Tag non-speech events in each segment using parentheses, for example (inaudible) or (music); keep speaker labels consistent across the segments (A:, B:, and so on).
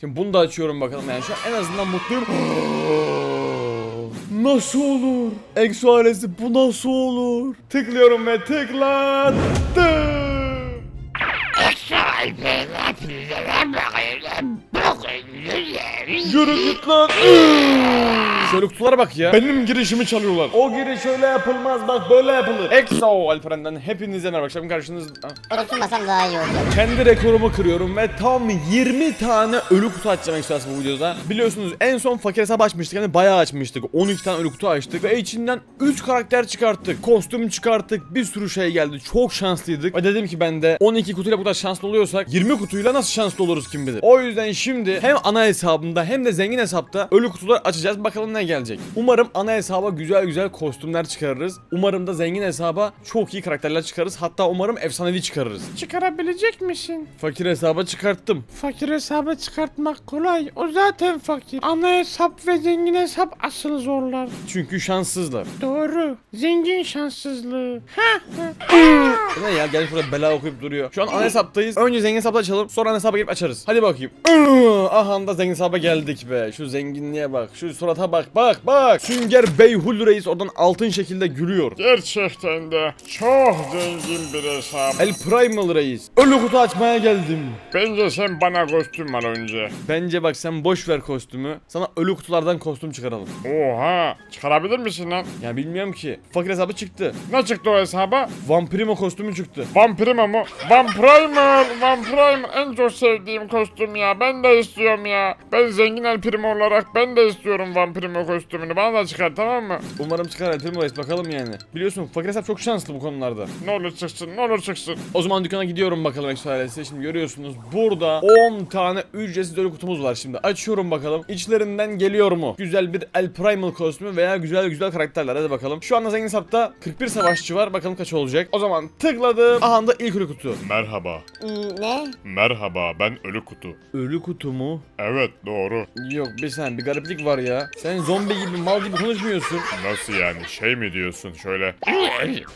A: Şimdi bunu da açıyorum bakalım yani şu an en azından mutluyum. (gasps) Nasıl olur? Exo ailesi bu nasıl olur? Tıklıyorum ve tıklattım. Yürü git lan. Şöyle kutulara bak ya. Benim girişimi çalıyorlar. O giriş öyle yapılmaz bak böyle yapılır. Exo Alperen'den hepinize merhaba. Akşam karşınızda.
B: Orası sunmasam daha iyi olacak.
A: Kendi rekorumu kırıyorum ve tam 20 tane ölü kutu açacağım Express bu videoda. Biliyorsunuz en son fakir hesap açmıştık hani bayağı açmıştık. 12 tane ölü kutu açtık ve içinden 3 karakter çıkarttık. Kostüm çıkarttık. Bir sürü şey geldi. Çok şanslıydık. Ve dedim ki ben de 12 kutuyla bu kadar şanslı oluyorsak 20 kutuyla nasıl şanslı oluruz kim bilir. O yüzden şimdi hem ana hesabımda hem de zengin hesapta ölü kutular açacağız. Bakalım ne gelecek. Umarım ana hesaba güzel güzel kostümler çıkarırız. Umarım da zengin hesaba çok iyi karakterler çıkarırız. Hatta umarım efsanevi çıkarırız.
C: Çıkarabilecek misin?
A: Fakir hesaba çıkarttım.
C: Fakir hesabı çıkartmak kolay. O zaten fakir. Ana hesap ve zengin hesap asıl zorlar.
A: Çünkü şanssızlar.
C: Doğru. Zengin şanssızlığı. Ha.
A: Bu Ne ya gelmiş burada bela okuyup duruyor. Şu an ana hesaptayız. Önce zengin hesapta açalım. Sonra ana hesaba girip açarız. Hadi bakayım. Aha da zengin hesaba geldik be. Şu zenginliğe bak. Şu surata bak. Bak bak. Sünger Beyhul Reis oradan altın şekilde gülüyor.
D: Gerçekten de çok zengin bir hesap.
A: El Primal Reis. Ölü kutu açmaya geldim.
D: Bence sen bana kostüm al önce.
A: Bence bak sen boş ver kostümü. Sana ölü kutulardan kostüm çıkaralım.
D: Oha çıkarabilir misin lan?
A: Ya bilmiyorum ki. Fakir hesabı çıktı.
D: Ne çıktı o hesaba?
A: Vampirimo kostümü çıktı.
D: Vampirima mı? Vamprimal! Vamprimal en çok sevdiğim kostüm ya. Ben de istiyorum ya. Ben zengin El Primo olarak ben de istiyorum Vampirimo kostümünü. Bana da çıkar tamam mı?
A: Umarım çıkar El Primo Reis bakalım yani. Biliyorsun fakir hesap çok şanslı bu konularda.
D: Ne olur çıksın ne olur çıksın.
A: O zaman dükkana gidiyorum bakalım ailesi. Şimdi görüyorsunuz burada 10 tane ücretsiz ölü kutumuz var şimdi. Açıyorum bakalım. İçlerinden geliyor mu? Güzel bir El Primal kostümü veya güzel güzel karakterler. Hadi bakalım. Şu anda zengin hesapta 41 savaşçı var. Bakalım kaç olacak. O zaman tıkladım. Aha da ilk ölü kutu.
D: Merhaba.
B: Hmm, ne?
D: Merhaba ben Ölü Kutu.
A: Ölü kutu mu?
D: Evet doğru.
A: Yok bir sen bir gariplik var ya. Sen zombi gibi mal gibi konuşmuyorsun.
D: Nasıl yani şey mi diyorsun şöyle?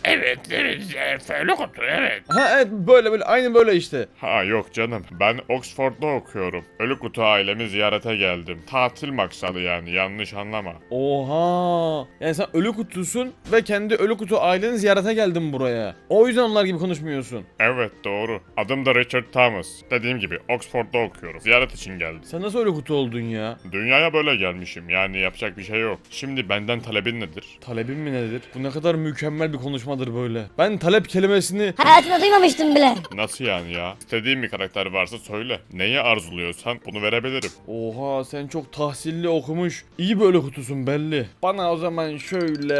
E: Evet, evet, Ölü kutu, evet.
A: Ha evet böyle böyle aynı böyle işte.
D: Ha yok canım ben Oxford'da okuyorum. Ölü Kutu ailemi ziyarete geldim. Tatil maksadı yani yanlış anlama.
A: Oha. Yani sen ölü kutusun ve kendi ölü kutu aileni ziyarete geldin buraya. O yüzden onlar gibi konuşmuyorsun.
D: Evet doğru. Adım da Richard Thomas. Dediğim gibi Oxford'da okuyorum. Ziyaret için geldim.
A: Sen nasıl ölü kutu oldun ya?
D: Dünyaya böyle gelmişim yani yapacak bir şey yok. Şimdi benden talebin nedir?
A: Talebin mi nedir? Bu ne kadar mükemmel bir konuşmadır böyle. Ben talep kelimesini
B: Hayatımda duymamıştım bile.
D: Nasıl yani ya? İstediğin bir karakter varsa söyle. Neyi arzuluyorsan bunu verebilirim.
A: Oha sen çok tahsilli okumuş. iyi böyle kutusun belli. Bana o zaman şöyle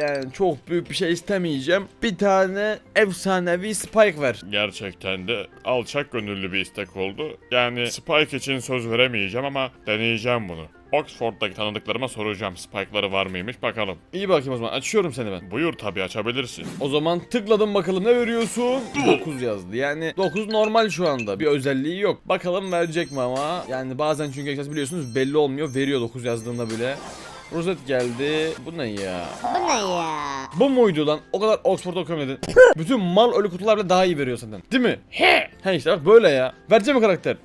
A: yani çok büyük bir şey istemeyeceğim. Bir tane efsanevi spike ver.
D: Gerçekten de alçak gönüllü bir istek oldu. Yani Spike için söz veremeyeceğim ama deneyeceğim bunu. Oxford'daki tanıdıklarıma soracağım Spike'ları var mıymış bakalım.
A: İyi bakayım o zaman açıyorum seni ben.
D: Buyur tabii açabilirsin.
A: O zaman tıkladım bakalım ne veriyorsun? 9 yazdı. Yani 9 normal şu anda. Bir özelliği yok. Bakalım verecek mi ama. Yani bazen çünkü esas biliyorsunuz belli olmuyor. Veriyor 9 yazdığında bile. Rozet geldi. Bu ne ya?
B: Bu ne ya?
A: Bu muydu lan? O kadar Oxford okuyorum dedin. Bütün mal ölü kutular bile daha iyi veriyor senden. Değil mi?
E: He,
A: He işte bak böyle ya. Vereceğim mi karakter?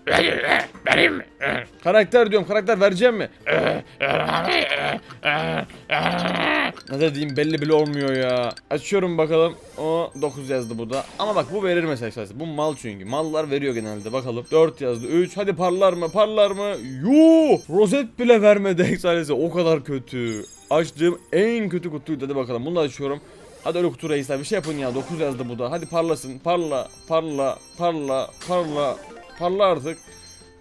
E: benim mi? (laughs)
A: Karakter diyorum karakter vereceğim mi? (laughs) Ne dediğim belli bile olmuyor ya. Açıyorum bakalım. O 9 yazdı bu da. Ama bak bu verir mesela esas. Bu mal çünkü. Mallar veriyor genelde. Bakalım. 4 yazdı. 3. Hadi parlar mı? Parlar mı? Yuh! Rozet bile vermedi eksalesi. O kadar kötü. Açtığım en kötü kutuydu. Hadi bakalım. Bunu da açıyorum. Hadi öyle kutu reisler bir şey yapın ya. 9 yazdı bu da. Hadi parlasın. Parla. Parla. Parla. Parla. Parla artık.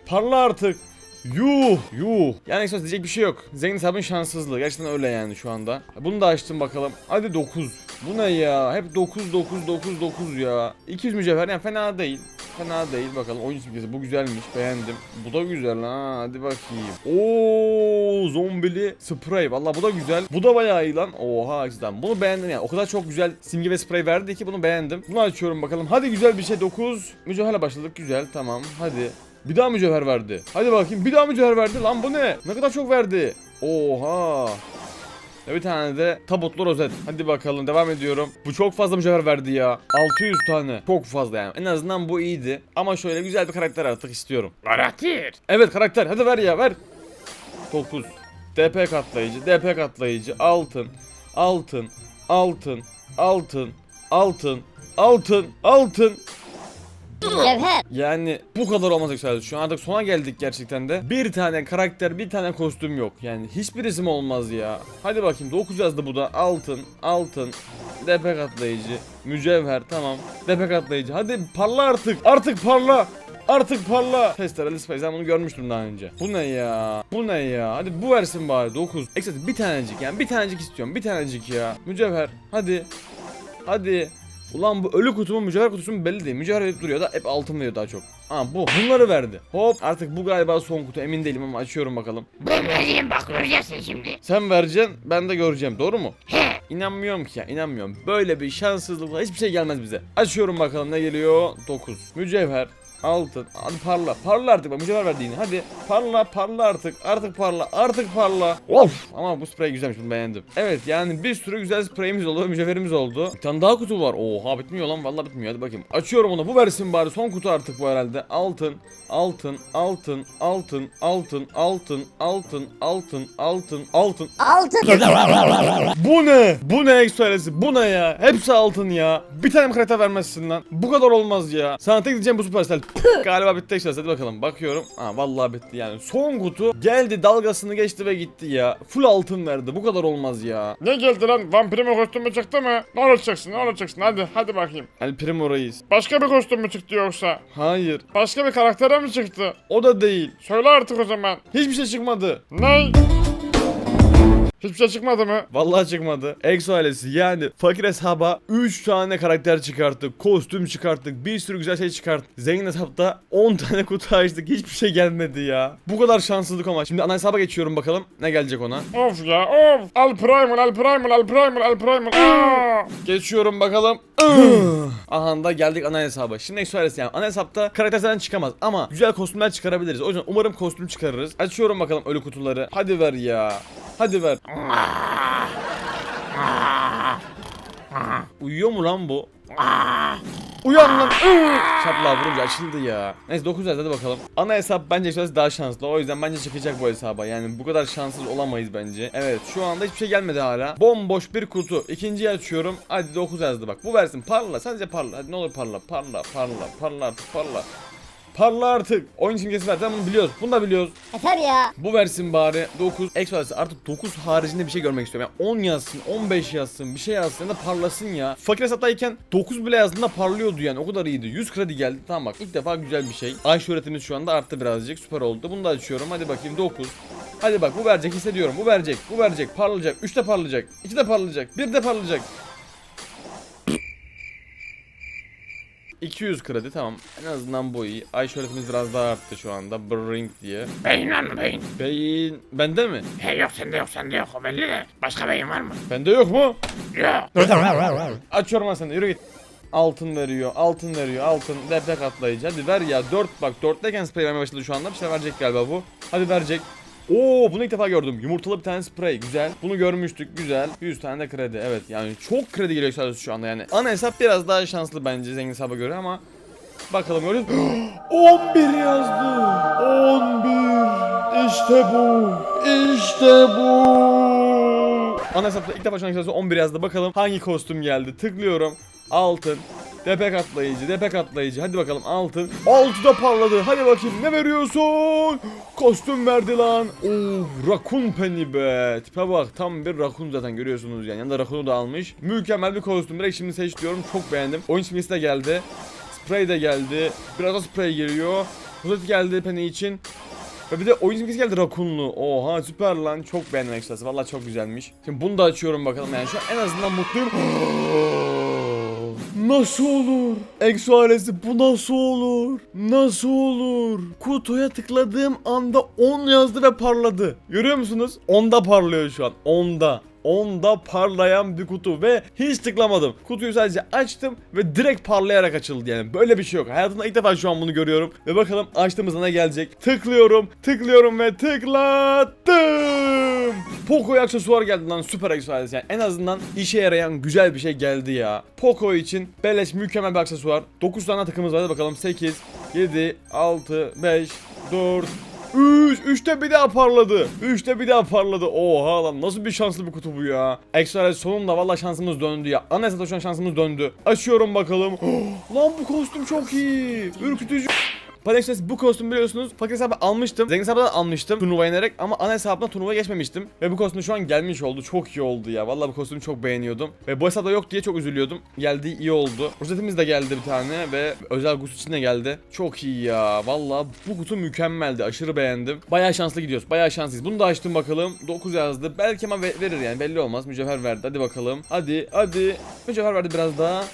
A: Parla artık. Yuh yuh. Yani esas diyecek bir şey yok. Zengin hesabın şanssızlığı. Gerçekten öyle yani şu anda. Bunu da açtım bakalım. Hadi 9. Bu ne ya? Hep 9 9 9 9 ya. 200 mücevher yani fena değil. Fena değil bakalım. Oyun simgesi bu güzelmiş. Beğendim. Bu da güzel ha. Hadi bakayım. Oo zombili sprey. Valla bu da güzel. Bu da bayağı iyi lan. Oha cidden. Bunu beğendim yani. O kadar çok güzel simge ve sprey verdi ki bunu beğendim. Bunu açıyorum bakalım. Hadi güzel bir şey 9. Mücevherle başladık. Güzel tamam. Hadi. Bir daha mücevher verdi. Hadi bakayım bir daha mücevher verdi. Lan bu ne? Ne kadar çok verdi. Oha. Bir tane de tabutlu rozet. Hadi bakalım devam ediyorum. Bu çok fazla mücevher verdi ya. 600 tane. Çok fazla yani. En azından bu iyiydi. Ama şöyle güzel bir karakter artık istiyorum.
E: Karakter.
A: Evet karakter hadi ver ya ver. 9. DP katlayıcı, DP katlayıcı, altın, altın, altın, altın, altın, altın, altın.
B: Cevher.
A: Yani bu kadar olmaz yükseldi. Şu an artık sona geldik gerçekten de. Bir tane karakter, bir tane kostüm yok. Yani hiçbir isim olmaz ya. Hadi bakayım 9 yazdı bu da. Altın, altın, DP katlayıcı, mücevher tamam. DP katlayıcı. Hadi parla artık. Artık parla. Artık parla. Testereli Space ben bunu görmüştüm daha önce. Bu ne ya? Bu ne ya? Hadi bu versin bari 9. Eksat bir tanecik yani bir tanecik istiyorum. Bir tanecik ya. Mücevher. Hadi. Hadi. Ulan bu ölü kutu mu mücevher kutusu mu belli değil. Mücevher verip duruyor da hep altın veriyor daha çok. Aa bu. Bunları verdi. Hop artık bu galiba son kutu emin değilim ama açıyorum bakalım.
E: Ben vereyim bak göreceksin şimdi.
A: Sen vereceksin ben de göreceğim doğru mu? İnanmıyorum ki ya inanmıyorum. Böyle bir şanssızlıkla hiçbir şey gelmez bize. Açıyorum bakalım ne geliyor. 9. Mücevher. Altın. Hadi parla. Parla artık bak mücevher verdi yine. Hadi parla parla artık. Artık parla. Artık parla. Of. Ama bu sprey güzelmiş bunu beğendim. Evet yani bir sürü güzel spreyimiz oldu. Mücevherimiz oldu. Bir tane daha kutu var. Oha bitmiyor lan. Vallahi bitmiyor. Hadi bakayım. Açıyorum onu. Bu versin bari. Son kutu artık bu herhalde. Altın. Altın. Altın. Altın. Altın. Altın. Altın. Altın. Altın. Altın.
B: Altın.
A: Bu ne? Bu ne ekstralesi? Bu ne ya? Hepsi altın ya. Bir tane karakter vermezsin lan? Bu kadar olmaz ya. Sana tek diyeceğim bu Supercell. (laughs) Galiba bitti ekstralesi. Hadi bakalım. Bakıyorum. Ha vallahi bitti yani. Son kutu geldi dalgasını geçti ve gitti ya. Full altın verdi. Bu kadar olmaz ya.
D: Ne geldi lan? Vampirime kostümü çıktı mı? Ne olacaksın? Ne olacaksın? Hadi hadi bakayım.
A: El Primo Reis.
D: Başka bir kostüm mü çıktı yoksa?
A: Hayır.
D: Başka bir karaktere mi çıktı?
A: O da değil.
D: Söyle artık o zaman.
A: Hiçbir şey çıkmadı.
D: Ne? Hiçbir şey çıkmadı mı?
A: Vallahi çıkmadı. Exo ailesi yani fakir hesaba 3 tane karakter çıkarttık. Kostüm çıkarttık. Bir sürü güzel şey çıkarttık. Zengin hesapta 10 (laughs) tane kutu açtık. Hiçbir şey gelmedi ya. Bu kadar şanssızlık ama. Şimdi ana hesaba geçiyorum bakalım. Ne gelecek ona?
D: Of ya of. Al Primal, al Primal, al Primal, al Primal. Aa!
A: Geçiyorum bakalım. (clears throat) (clears throat) Aha da geldik ana hesaba. Şimdi Exo ailesi yani ana hesapta karakter zaten çıkamaz. Ama güzel kostümler çıkarabiliriz. O yüzden umarım kostüm çıkarırız. Açıyorum bakalım ölü kutuları. Hadi ver ya. Hadi ver. Uyuyor mu lan bu? Uyan lan. Şapla vurunca açıldı ya. Neyse 900 hadi bakalım. Ana hesap bence şurası daha şanslı. O yüzden bence çıkacak bu hesaba. Yani bu kadar şanssız olamayız bence. Evet şu anda hiçbir şey gelmedi hala. Bomboş bir kutu. İkinciyi açıyorum. Hadi 9 yazdı bak. Bu versin parla. Sadece parla. Hadi ne olur parla. Parla. Parla. Parla parla. Parla artık. Oyun simgesi. Tamam bunu biliyoruz. Bunu da biliyoruz.
B: Yeter ya.
A: Bu versin bari 9 Exodus artık 9 haricinde bir şey görmek istiyorum. Yani 10 yazsın, 15 yazsın, bir şey yazsın ya da parlasın ya. Fakir hesaptayken 9 bile yazdığında parlıyordu yani o kadar iyiydi. 100 kredi geldi tamam bak ilk defa güzel bir şey. Ay şöhretimiz şu anda arttı birazcık süper oldu. Bunu da açıyorum hadi bakayım 9. Hadi bak bu verecek hissediyorum bu verecek bu verecek parlayacak 3 de parlayacak 2 de parlayacak 1 de parlayacak. 200 kredi tamam. En azından bu iyi. Ay şöhretimiz biraz daha arttı şu anda. Brink diye.
E: Beyin var mı beyin?
A: Beyin bende mi?
E: He yok sende yok sende yok o belli de. Başka beyin var mı?
A: Bende yok mu?
E: Yok.
A: Açıyorum ben seni yürü git. Altın veriyor, altın veriyor, altın, deprek atlayıcı. Hadi ver ya 4 bak 4'teyken sprey vermeye başladı şu anda. Bir şey verecek galiba bu. Hadi verecek. Oo bunu ilk defa gördüm. Yumurtalı bir tane sprey. Güzel. Bunu görmüştük. Güzel. 100 tane de kredi. Evet yani çok kredi geliyor sadece şu anda yani. Ana hesap biraz daha şanslı bence zengin hesaba göre ama bakalım görüyoruz. 11 (gasps) yazdı. 11. İşte bu. İşte bu. Ana hesapta ilk defa şu an hesapta 11 yazdı. Bakalım hangi kostüm geldi. Tıklıyorum. Altın. Depek atlayıcı, depek atlayıcı. Hadi bakalım altın. Altı da parladı. Hadi bakayım ne veriyorsun? Kostüm verdi lan. Oo, rakun penny be. Tipe bak tam bir rakun zaten görüyorsunuz yani. Yanında rakunu da almış. Mükemmel bir kostüm. Direkt şimdi seç diyorum. Çok beğendim. Oyun simgesi de geldi. Sprey de geldi. Biraz da sprey geliyor. Rozet geldi penny için. Ve bir de oyun simgesi geldi rakunlu. Oha süper lan. Çok beğendim ekstrası. Vallahi çok güzelmiş. Şimdi bunu da açıyorum bakalım. Yani şu an en azından mutluyum. (gasps) Nasıl olur? Exo ailesi bu nasıl olur? Nasıl olur? Kutuya tıkladığım anda 10 yazdı ve parladı. Görüyor musunuz? 10'da parlıyor şu an. 10'da. 10'da parlayan bir kutu ve hiç tıklamadım. Kutuyu sadece açtım ve direkt parlayarak açıldı yani. Böyle bir şey yok. Hayatımda ilk defa şu an bunu görüyorum. Ve bakalım açtığımızda ne gelecek. Tıklıyorum, tıklıyorum ve tıklattım. Poco'ya aksesuar geldi lan süper aksesuar yani en azından işe yarayan güzel bir şey geldi ya. Poco için beleş mükemmel bir aksesuar. 9 tane takımız var hadi bakalım 8, 7, 6, 5, 4, 3, 3'te bir daha parladı. 3'te bir daha parladı. Oha lan nasıl bir şanslı bir kutu bu ya. Extra sonunda valla şansımız döndü ya. Ana hesapta şu an şansımız döndü. Açıyorum bakalım. (gasps) lan bu kostüm çok iyi. Ürkütücü. Palaxes bu kostümü biliyorsunuz fakir hesabı almıştım. Zengin hesabı da almıştım turnuvaya inerek ama ana hesabına turnuva geçmemiştim. Ve bu kostüm şu an gelmiş oldu. Çok iyi oldu ya. Vallahi bu kostümü çok beğeniyordum. Ve bu hesapta yok diye çok üzülüyordum. Geldi iyi oldu. Rozetimiz de geldi bir tane ve özel kutu için de geldi. Çok iyi ya. Vallahi bu kutu mükemmeldi. Aşırı beğendim. Bayağı şanslı gidiyoruz. Bayağı şanslıyız. Bunu da açtım bakalım. 9 yazdı. Belki ama ve- verir yani belli olmaz. Mücevher verdi. Hadi bakalım. Hadi hadi. Mücevher verdi biraz daha.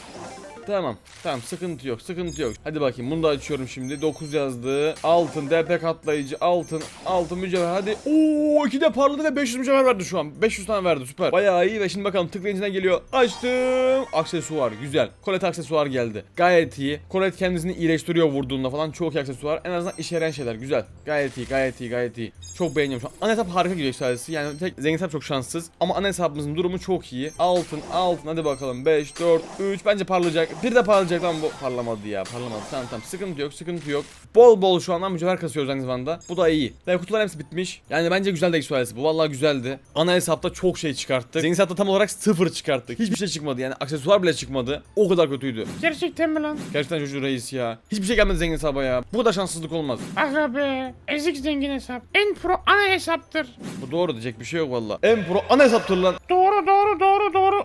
A: Tamam. Tamam sıkıntı yok. Sıkıntı yok. Hadi bakayım bunu da açıyorum şimdi. 9 yazdı. Altın, DP katlayıcı, altın, altın mücevher. Hadi. Oo, iki de parladı ve 500 mücevher verdi şu an. 500 tane verdi. Süper. Bayağı iyi ve şimdi bakalım tıklayınca ne geliyor. Açtım. Aksesuar. Güzel. Kolet aksesuar geldi. Gayet iyi. Kolet kendisini iyileştiriyor vurduğunda falan. Çok iyi aksesuar. En azından işe yarayan şeyler. Güzel. Gayet iyi. Gayet iyi. Gayet iyi. Çok beğeniyorum şu an. Ana hesap harika gidiyor sadece. Yani tek zengin hesap çok şanssız. Ama ana hesabımızın durumu çok iyi. Altın, altın. Hadi bakalım. 5, 4, 3. Bence parlayacak. Bir de parlayacak lan bu. Parlamadı ya. Parlamadı. Tamam tamam. Sıkıntı yok. Sıkıntı yok. Bol bol şu andan mücevher kasıyoruz aynı zamanda. Bu da iyi. Ve kutuların hepsi bitmiş. Yani bence güzel de eksualesi. Bu vallahi güzeldi. Ana hesapta çok şey çıkarttık. Zengin hesapta tam olarak sıfır çıkarttık. Hiçbir şey çıkmadı. Yani aksesuar bile çıkmadı. O kadar kötüydü.
C: Gerçekten mi lan?
A: Gerçekten çocuğu reis ya. Hiçbir şey gelmedi zengin hesaba ya. Bu kadar şanssızlık olmaz.
C: Aga be. Ezik zengin hesap. En pro ana hesaptır.
A: Bu doğru diyecek bir şey yok valla. En pro ana hesaptır lan.
C: Doğru doğru doğru doğru.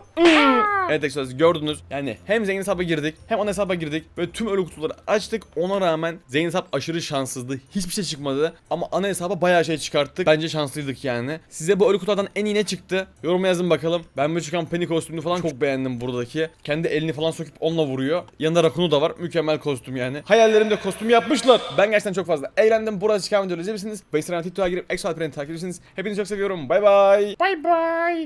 A: Evet arkadaşlar gördünüz. Yani hem zengin hesaba girdik hem ana hesaba girdik ve tüm ölü kutuları açtık. Ona rağmen zengin hesap aşırı şanssızdı. Hiçbir şey çıkmadı. Ama ana hesaba bayağı şey çıkarttık. Bence şanslıydık yani. Size bu ölü kutulardan en iyi ne çıktı? Yoruma yazın bakalım. Ben bu çıkan Penny kostümünü falan çok beğendim buradaki. Kendi elini falan söküp onunla vuruyor. Yanında Rakun'u da var. Mükemmel kostüm yani. Hayallerimde kostüm yapmışlar. Ben gerçekten çok fazla eğlendim. Burada çıkan videoları izleyebilirsiniz. Ve Instagram, TikTok'a girip Exo Alperen'i takip edebilirsiniz. Hepinizi çok seviyorum. Bay bay.
C: Bay bay.